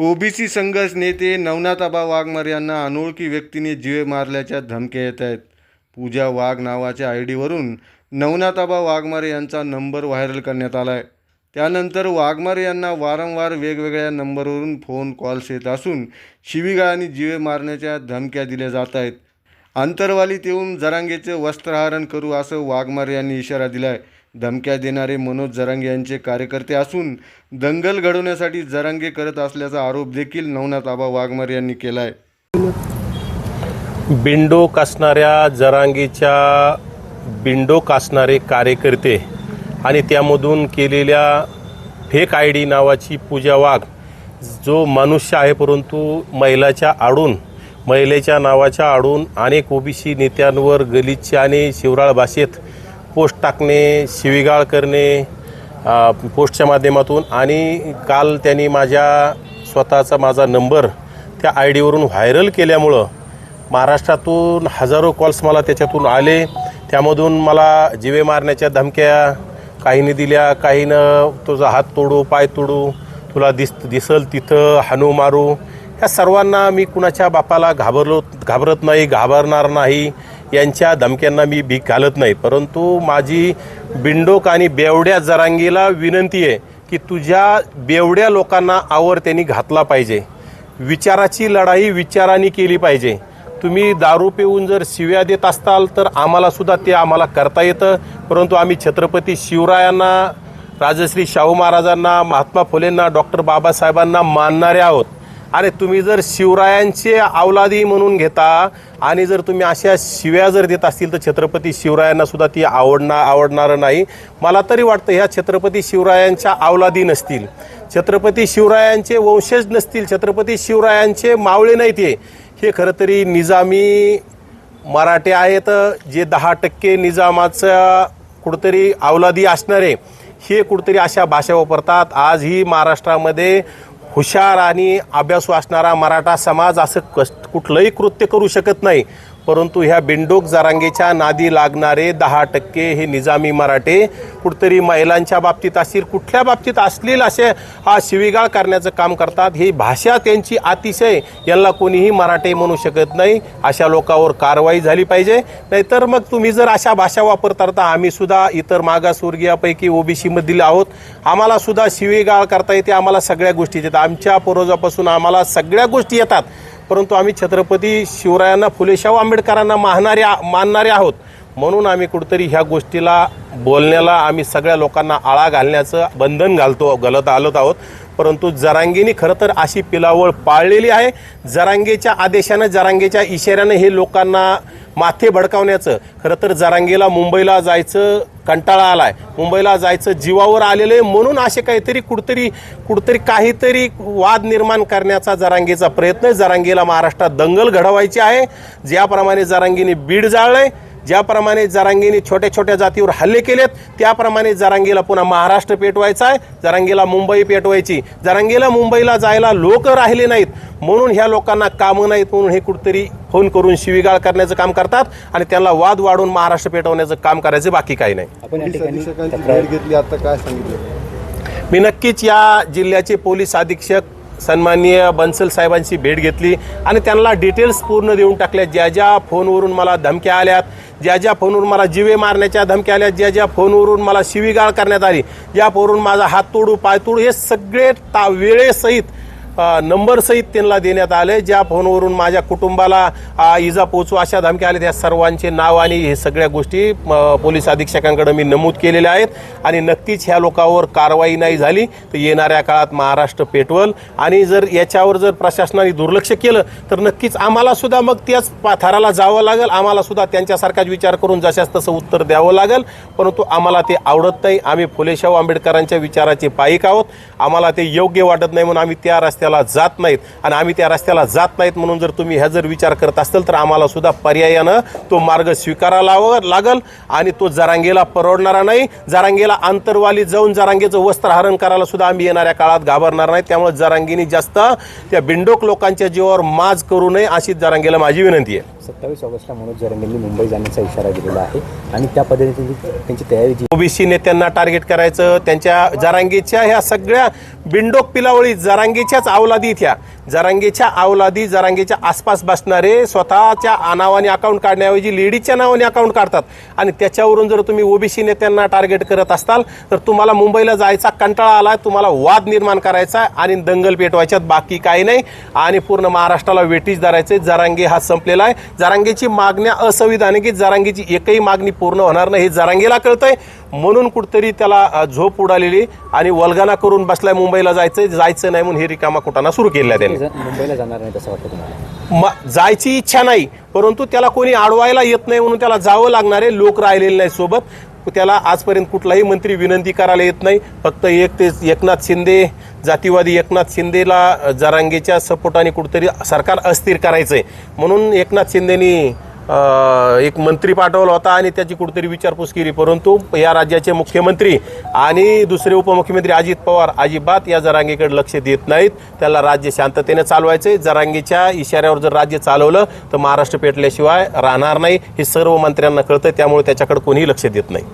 OBC संघर्ष नेते नवनाथाबा वाघमार यांना अनोळखी व्यक्तीने जीवे मारल्याच्या धमक्या येत आहेत. पूजा वाघ नावाच्या आय डीवरून नवनाथाबा वाघमारे यांचा नंबर व्हायरल करण्यात आला आहे त्यानंतर वाघमारे यांना वारंवार वेगवेगळ्या नंबरवरून फोन कॉल्स येत असून शिवीगाळ आणि जीवे मारण्याच्या धमक्या दिल्या जात आहेत. अंतरवालीत येऊन जरांगेचे वस्त्रहरण करू असं वाघमारे यांनी इशारा दिलाय. धमक्या देणारे मनोज जरांगे यांचे कार्यकर्ते असून दंगल घडवण्यासाठी जरांगे करत असल्याचा आरोप देखील नवनाथ आबा वाघमारे यांनी केला आहे बिंडोक असणाऱ्या जरांगेच्या बिंडोक असणारे कार्यकर्ते आणि त्यामधून केलेल्या फेक आय डी नावाची पूजा वाघ जो मनुष्य आहे परंतु महिलाच्या आडून महिलेच्या नावाच्या आडून अनेक ओबीसी नेत्यांवर गलिच्छ आणि शिवराळ भाषेत पोस्ट टाकणे शिवीगाळ करणे पोस्टच्या माध्यमातून आणि काल त्यांनी माझ्या स्वतःचा माझा नंबर त्या आय डीवरून व्हायरल केल्यामुळं महाराष्ट्रातून हजारो कॉल्स मला त्याच्यातून आले. त्यामधून मला जिवे मारण्याच्या धमक्या काहींनी दिल्या काहीनं तुझा हात तोडू पाय तोडू तुला दिस दिसल तिथं हाणू मारू या सर्वांना मी कुणाच्या बापाला घाबरलो घाबरत नाही घाबरणार नाही यांच्या धमक्यांना मी भीक घालत नाही. परंतु माझी बिंडोक आणि बेवड्या जरांगीला विनंती आहे की तुझ्या बेवड्या लोकांना आवर त्यांनी घातला पाहिजे. विचाराची लढाई विचाराने केली पाहिजे. तुम्ही दारू पिऊन जर शिव्या देत असताल तर आम्हालासुद्धा ते आम्हाला करता येतं. परंतु आम्ही छत्रपती शिवरायांना राजश्री शाहू महाराजांना महात्मा फुलेंना डॉक्टर बाबासाहेबांना मानणारे आहोत. अरे तुम्ही जर शिवरायांचे अवलादी म्हणून घेता आणि जर तुम्ही अशा शिव्या जर देत असतील तर छत्रपती शिवरायांना सुद्धा ती आवडणार आवडणारं नाही. मला तरी वाटतं ह्या छत्रपती शिवरायांच्या अवलादी नसतील. छत्रपती शिवरायांचे वंशज नसतील छत्रपती शिवरायांचे मावळे नाहीत हे. हे खरं तरी निजामी मराठे आहेत जे दहा टक्के निजामाचं कुठंतरी अवलादी असणारे. हे कुठंतरी अशा भाषा वापरतात. आज ही महाराष्ट्रामध्ये हुशार आणि अभ्यासू असणारा मराठा समाज असं कस कुठलंही कृत्य करू शकत नाही. परंतु ह्या बिंडोक जरांगेच्या नादी लागणारे दहा टक्के हे निजामी मराठे कुठतरी महिलांच्या बाबतीत असतील कुठल्या बाबतीत असलेल असे हा शिवीगाळ करण्याचं काम करतात ही भाषा त्यांची अतिशय यांना कोणीही मराठे म्हणू शकत नाही. अशा लोकांवर कारवाई झाली पाहिजे. नाहीतर मग तुम्ही जर अशा भाषा वापरता तर आम्ही सुद्धा इतर मागासवर्गीयापैकी ओबीसीमधील आहोत. आम्हाला सुद्धा शिवीगाळ करता येते आम्हाला सगळ्या गोष्टी येतात. आमच्या पूर्वजापासून आम्हाला सगळ्या गोष्टी येतात. परंतु आम्ही छत्रपती शिवरायांना फुलेशाहू आंबेडकरांना मानणारे मानणारे आहोत. म्हणून आम्ही कुठंतरी ह्या गोष्टीला बोलण्याला आम्ही सगळ्या लोकांना आळा घालण्याचं बंधन घालतो गलत आलोत आहोत. परंतु जरांगेने खरं तर अशी पिलावळ पाळलेली आहे. जरांगेच्या आदेशानं जरांगेच्या इशाऱ्यानं हे लोकांना माथे भडकावण्याचं. खरं तर जरांगीला मुंबईला जायचं कंटाळा आलाय. मुंबईला जायचं जीवावर आलेलं आहे म्हणून असे काहीतरी कुठतरी कुठतरी काहीतरी वाद निर्माण करण्याचा जरांगीचा प्रयत्न आहे. महाराष्ट्रात दंगल घडवायची आहे. ज्याप्रमाणे जरांगीने बीड जाळलंय. ज्याप्रमाणे जरांगीने छोट्या छोट्या जातीवर हल्ले केलेत त्याप्रमाणे जरांगीला पुन्हा महाराष्ट्र पेटवायचा आहे. जरांगीला मुंबई पेटवायची. जरांगीला मुंबईला जायला लोक राहिले नाहीत. म्हणून ह्या लोकांना कामं नाहीत म्हणून हे कुठतरी फोन करून शिवीगाळ करण्याचं काम करतात आणि त्यांना वाद वाढून महाराष्ट्र पेटवण्याचं काम करायचं बाकी काही नाही. आपण या पोलीस ठिकाणी अधीक्षकांची तक्रार- भेट घेतली आता काय सांगितलं? मी नक्कीच या जिल्ह्याचे पोलीस अधीक्षक सन्माननीय बन्सल साहेबांची भेट घेतली आणि त्यांना डिटेल्स पूर्ण देऊन टाकल्या. ज्या ज्या फोनवरून मला धमक्या आल्यात ज्या ज्या फोनवरून मला जिवे मारण्याच्या धमक्या आल्या ज्या ज्या फोनवरून मला शिवीगाळ करण्यात आली ज्या फोनवरून माझा हात तोडू पाय तोडू हे सगळे ता वेळेसहित नंबरसहित त्यांना देण्यात आले. ज्या फोनवरून माझ्या कुटुंबाला इजा पोचू अशा धमक्या आल्या. त्या सर्वांचे नाव आणि हे सगळ्या गोष्टी पोलीस अधीक्षकांकडे मी नमूद केलेल्या आहेत. आणि नक्कीच ह्या लोकांवर कारवाई नाही झाली तर येणाऱ्या काळात महाराष्ट्र पेटवल. आणि जर याच्यावर जर प्रशासनाने दुर्लक्ष केलं तर नक्कीच आम्हाला सुद्धा मग त्याच पाथाराला जावं लागेल. आम्हाला सुद्धा त्यांच्यासारखाच विचार करून जशास तसं उत्तर द्यावं लागेल. परंतु आम्हाला ते आवडत नाही. आम्ही फुलेशाहू आंबेडकरांच्या विचाराचे पायिक आहोत. आम्हाला ते योग्य वाटत नाही म्हणून आम्ही त्या रस्त्याला जात नाहीत आणि आम्ही त्या रस्त्याला जात नाहीत म्हणून जर तुम्ही ह्या जर विचार करत असाल तर आम्हाला सुद्धा पर्यायानं तो मार्ग स्वीकारायला लाव- लागल आणि तो जरांगेला परवडणारा नाही. जरांगेला आंतरवाली जाऊन जरांगेचं वस्त्रहरण करायला सुद्धा आम्ही येणाऱ्या काळात घाबरणार नाही. त्यामुळे जरांगीनी जास्त त्या बिंडोक लोकांच्या जीवावर माज करू नये अशी जरांगेला माझी विनंती आहे. सत्तावीस ऑगस्टला मनोज जरंगेंनी मुंबई जाण्याचा इशारा दिलेला आहे. आणि त्या पद्धतीने त्यांची तयारी जी ओबीसी नेत्यांना टार्गेट करायचं त्यांच्या जरांगीच्या ह्या सगळ्या बिंडोक पिलावळी जरांगीच्याच अवलादी इथ्या जरांगीच्या अवलादी जरांगीच्या आसपास बसणारे स्वतःच्या नावाने अकाउंट काढण्याऐवजी लेडीजच्या नावाने अकाउंट काढतात. आणि त्याच्यावरून जर तुम्ही ओबीसी नेत्यांना टार्गेट करत असताल तर तुम्हाला मुंबईला जायचा कंटाळा आला तुम्हाला वाद निर्माण करायचा आणि दंगल पेटवायच्यात बाकी काही नाही. आणि पूर्ण महाराष्ट्राला वेटीज धरायचे जरांगी हा संपलेला आहे. जरांगेची मागण्या असंविधानिक जरांगेची एकही मागणी पूर्ण होणार नाही हे जरांगेला कळतंय. म्हणून कुठतरी त्याला झोप उडालेली आणि वल्गना करून बसलाय मुंबईला जायचं जायचं नाही म्हणून हे रिकामा कुटाणा सुरू केलेला आहे त्याने. मुंबईला जाणार नाही तसं वाटतं जायची इच्छा नाही परंतु त्याला कोणी अडवायला येत नाही म्हणून त्याला जावं लागणारे लोक राहिलेले नाही सोबत. त्याला आजपर्यंत कुठलाही मंत्री विनंती करायला येत नाही. फक्त एक ते एकनाथ शिंदे जातीवादी एकनाथ शिंदेला जरांगेच्या सपोर्टाने कुठंतरी सरकार अस्थिर करायचं आहे म्हणून एकनाथ शिंदेनी एक मंत्री पाठवला होता आणि त्याची कुठेतरी विचारपूस केली. परंतु या राज्याचे मुख्यमंत्री आणि दुसरे उपमुख्यमंत्री अजित पवार अजिबात या जरांगीकडे लक्ष देत नाहीत. त्याला राज्य शांततेने चालवायचे जरांगीच्या इशाऱ्यावर जर राज्य चालवलं तर महाराष्ट्र पेटल्याशिवाय राहणार नाही. हे सर्व मंत्र्यांना कळतं त्यामुळे त्याच्याकडे कोणीही लक्ष देत नाही.